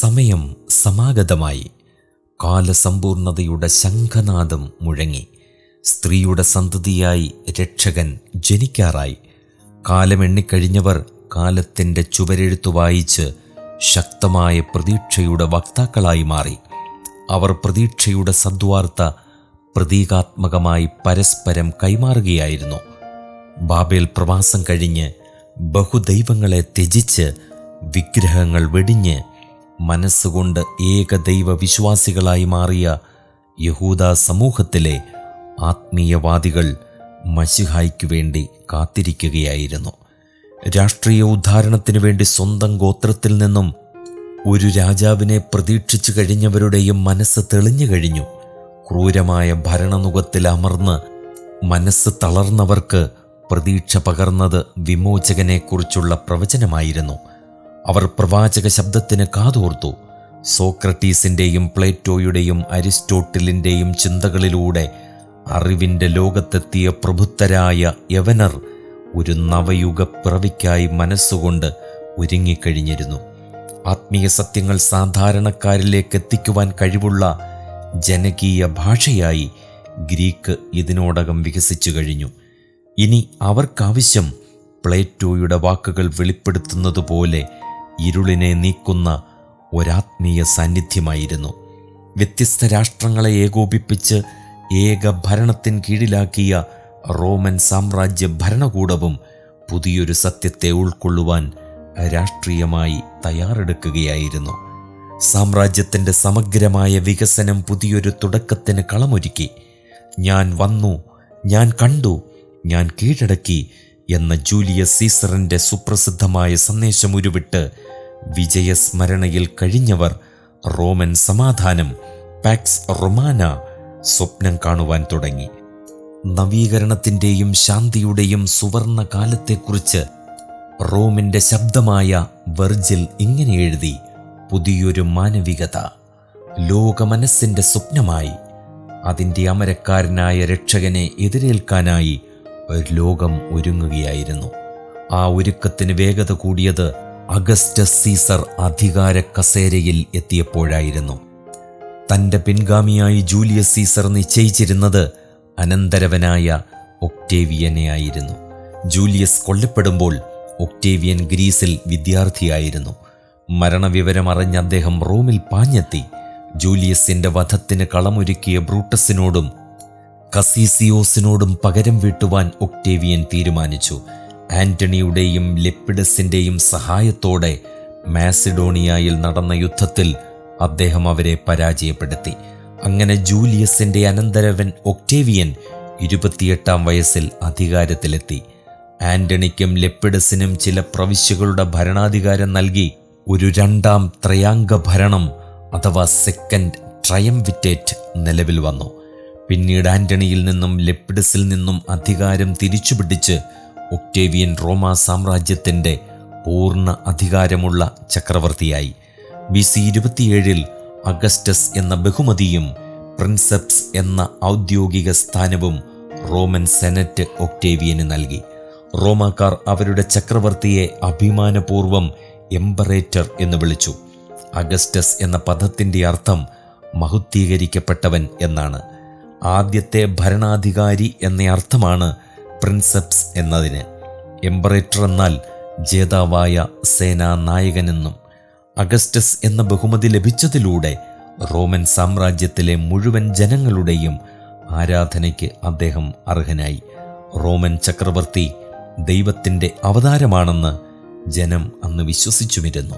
സമയം സമാഗതമായി. കാലസമ്പൂർണതയുടെ ശംഖനാദം മുഴങ്ങി. സ്ത്രീയുടെ സന്തതിയായി രക്ഷകൻ ജനിക്കാറായി. കാലമെണ്ണിക്കഴിഞ്ഞവർ കാലത്തിന്റെ ചുവരെഴുത്തു വായിച്ച് ശക്തമായ പ്രതീക്ഷയുടെ വക്താക്കളായി മാറി. അവർ പ്രതീക്ഷയുടെ സദ്വാർത്ത പ്രതീകാത്മകമായി പരസ്പരം കൈമാറുകയായിരുന്നു. ബാബേൽ പ്രവാസം കഴിഞ്ഞ് ബഹുദൈവങ്ങളെ ത്യജിച്ച് വിഗ്രഹങ്ങൾ വെടിഞ്ഞ് മനസ്സുകൊണ്ട് ഏകദൈവ വിശ്വാസികളായി മാറിയ യഹൂദ സമൂഹത്തിലെ ആത്മീയവാദികൾ മഷിഹായ്ക്കു വേണ്ടി കാത്തിരിക്കുകയായിരുന്നു. രാഷ്ട്രീയ ഉദ്ധാരണത്തിനു വേണ്ടി സ്വന്തം ഗോത്രത്തിൽ നിന്നും ഒരു രാജാവിനെ പ്രതീക്ഷിച്ചു കഴിഞ്ഞവരുടെയും മനസ്സ് തെളിഞ്ഞു കഴിഞ്ഞു. ക്രൂരമായ ഭരണനുഖത്തിൽ അമർന്ന് മനസ്സ് തളർന്നവർക്ക് പ്രതീക്ഷ പകർന്നത് വിമോചകനെക്കുറിച്ചുള്ള പ്രവചനമായിരുന്നു. അവർ പ്രവാചക ശബ്ദത്തിന് കാതോർത്തു. സോക്രട്ടീസിന്റെയും പ്ലേറ്റോയുടെയും അരിസ്റ്റോട്ടിലിന്റെയും ചിന്തകളിലൂടെ അറിവിന്റെ ലോകത്തെത്തിയ പ്രബുദ്ധരായ യവനർ ഒരു നവയുഗ പിറവിക്കായി മനസ്സുകൊണ്ട് ഒരുങ്ങിക്കഴിഞ്ഞിരുന്നു. ആത്മീയ സത്യങ്ങൾ സാധാരണക്കാരിലേക്ക് എത്തിക്കുവാൻ കഴിവുള്ള ജനകീയ ഭാഷയായി ഗ്രീക്ക് ഇതിനോടകം വികസിച്ചു കഴിഞ്ഞു. ഇനി അവർക്കാവശ്യം പ്ലേറ്റോയുടെ വാക്കുകൾ വെളിപ്പെടുത്തുന്നതുപോലെ ഇരുളിനെ നീക്കുന്ന ഒരാത്മീയ സാന്നിധ്യമായിരുന്നു. വ്യത്യസ്ത രാഷ്ട്രങ്ങളെ ഏകോപിപ്പിച്ച് ഏക ഭരണത്തിൻ കീഴിലാക്കിയ റോമൻ സാമ്രാജ്യ ഭരണകൂടവും പുതിയൊരു സത്യത്തെ ഉൾക്കൊള്ളുവാൻ രാഷ്ട്രീയമായി തയ്യാറെടുക്കുകയായിരുന്നു. സാമ്രാജ്യത്തിന്റെ സമഗ്രമായ വികസനം പുതിയൊരു തുടക്കത്തിന് കളമൊരുക്കി. ഞാൻ വന്നു ഞാൻ കണ്ടു ഞാൻ കീഴടക്കി എന്ന ജൂലിയസ് സീസറിന്റെ സുപ്രസിദ്ധമായ സന്ദേശം ഉരുവിട്ട് വിജയസ്മരണയിൽ കഴിഞ്ഞവർ റോമൻ സമാധാനം പാക്സ് റൊമാന സ്വപ്നം കാണുവാൻ തുടങ്ങി. നവീകരണത്തിന്റെയും ശാന്തിയുടെയും സുവർണ കാലത്തെക്കുറിച്ച് റോമിന്റെ ശബ്ദമായ വെർജിൽ ഇങ്ങനെ എഴുതി പുതിയൊരു മാനവികത. ലോകമനസ്സിന്റെ സ്വപ്നമായി. അതിന്റെ അമരക്കാരനായ രക്ഷകനെ എതിരേൽക്കാനായി ലോകം ഒരുങ്ങുകയായിരുന്നു. ആ ഒരുക്കത്തിന് വേഗത കൂടിയത് അഗസ്റ്റസ് സീസർ അധികാര കസേരയിൽ എത്തിയപ്പോഴായിരുന്നു. തന്റെ പിൻഗാമിയായി ജൂലിയസ് സീസർ നിശ്ചയിച്ചിരുന്നത് അനന്തരവനായ ഒക്ടേവിയനെ ആയിരുന്നു. Julius കൊല്ലപ്പെടുമ്പോൾ Octavian ഗ്രീസിൽ വിദ്യാർത്ഥിയായിരുന്നു. മരണവിവരം അറിഞ്ഞ അദ്ദേഹം റോമിൽ പാഞ്ഞെത്തി. ജൂലിയസിന്റെ വധത്തിന് കളമൊരുക്കിയ ബ്രൂട്ടസിനോടും കസീസിയോസിനോടും പകരം വീട്ടുവാൻ ഒക്ടേവിയൻ തീരുമാനിച്ചു. ആന്റണിയുടെയും ലെപ്പിഡസിന്റെയും സഹായത്തോടെ മാസിഡോണിയയിൽ നടന്ന യുദ്ധത്തിൽ അദ്ദേഹം അവരെ പരാജയപ്പെടുത്തി. അങ്ങനെ ജൂലിയസിന്റെ അനന്തരവൻ ഒക്ടേവിയൻ ഇരുപത്തിയെട്ടാം വയസ്സിൽ അധികാരത്തിലെത്തി. ആന്റണിക്കും ലെപ്പിഡസിനും ചില പ്രവിശ്യകളുടെ ഭരണാധികാരം നൽകി ഒരു രണ്ടാം ത്രയാംഗ ഭരണം അഥവാ സെക്കൻഡ് ട്രയംവിറ്റേറ്റ് നിലവിൽ വന്നു. പിന്നീട് ആന്റണിയിൽ നിന്നും ലെപ്പിഡസിൽ നിന്നും അധികാരം തിരിച്ചുപിടിച്ച് ഒക്ടേവിയൻ റോമാ സാമ്രാജ്യത്തിന്റെ പൂർണ അധികാരമുള്ള ചക്രവർത്തിയായി. ബി സി ഇരുപത്തിയേഴിൽ അഗസ്റ്റസ് എന്ന ബഹുമതിയും പ്രിൻസെപ്സ് എന്ന ഔദ്യോഗിക സ്ഥാനവും റോമൻ സെനറ്റ് ഒക്ടേവിയന് നൽകി. റോമാക്കാർ അവരുടെ ചക്രവർത്തിയെ അഭിമാനപൂർവം എംപറേറ്റർ എന്ന് വിളിച്ചു. അഗസ്റ്റസ് എന്ന പദത്തിന്റെ അർത്ഥം മഹുദ്ധീകരിക്കപ്പെട്ടവൻ എന്നാണ്. ആദ്യത്തെ ഭരണാധികാരി എന്ന അർത്ഥമാണ് പ്രിൻസെപ്സ് എന്നതിന്. എംബറേറ്റർ എന്നാൽ ജേതാവായ സേനാനായകൻ എന്നും അഗസ്റ്റസ് എന്ന ബഹുമതി ലഭിച്ചതിലൂടെ റോമൻ സാമ്രാജ്യത്തിലെ മുഴുവൻ ജനങ്ങളുടെയും ആരാധനയ്ക്ക് അദ്ദേഹം അർഹനായി. റോമൻ ചക്രവർത്തി ദൈവത്തിന്റെ അവതാരമാണെന്ന് ജനം അന്ന് വിശ്വസിച്ചുമിരുന്നു.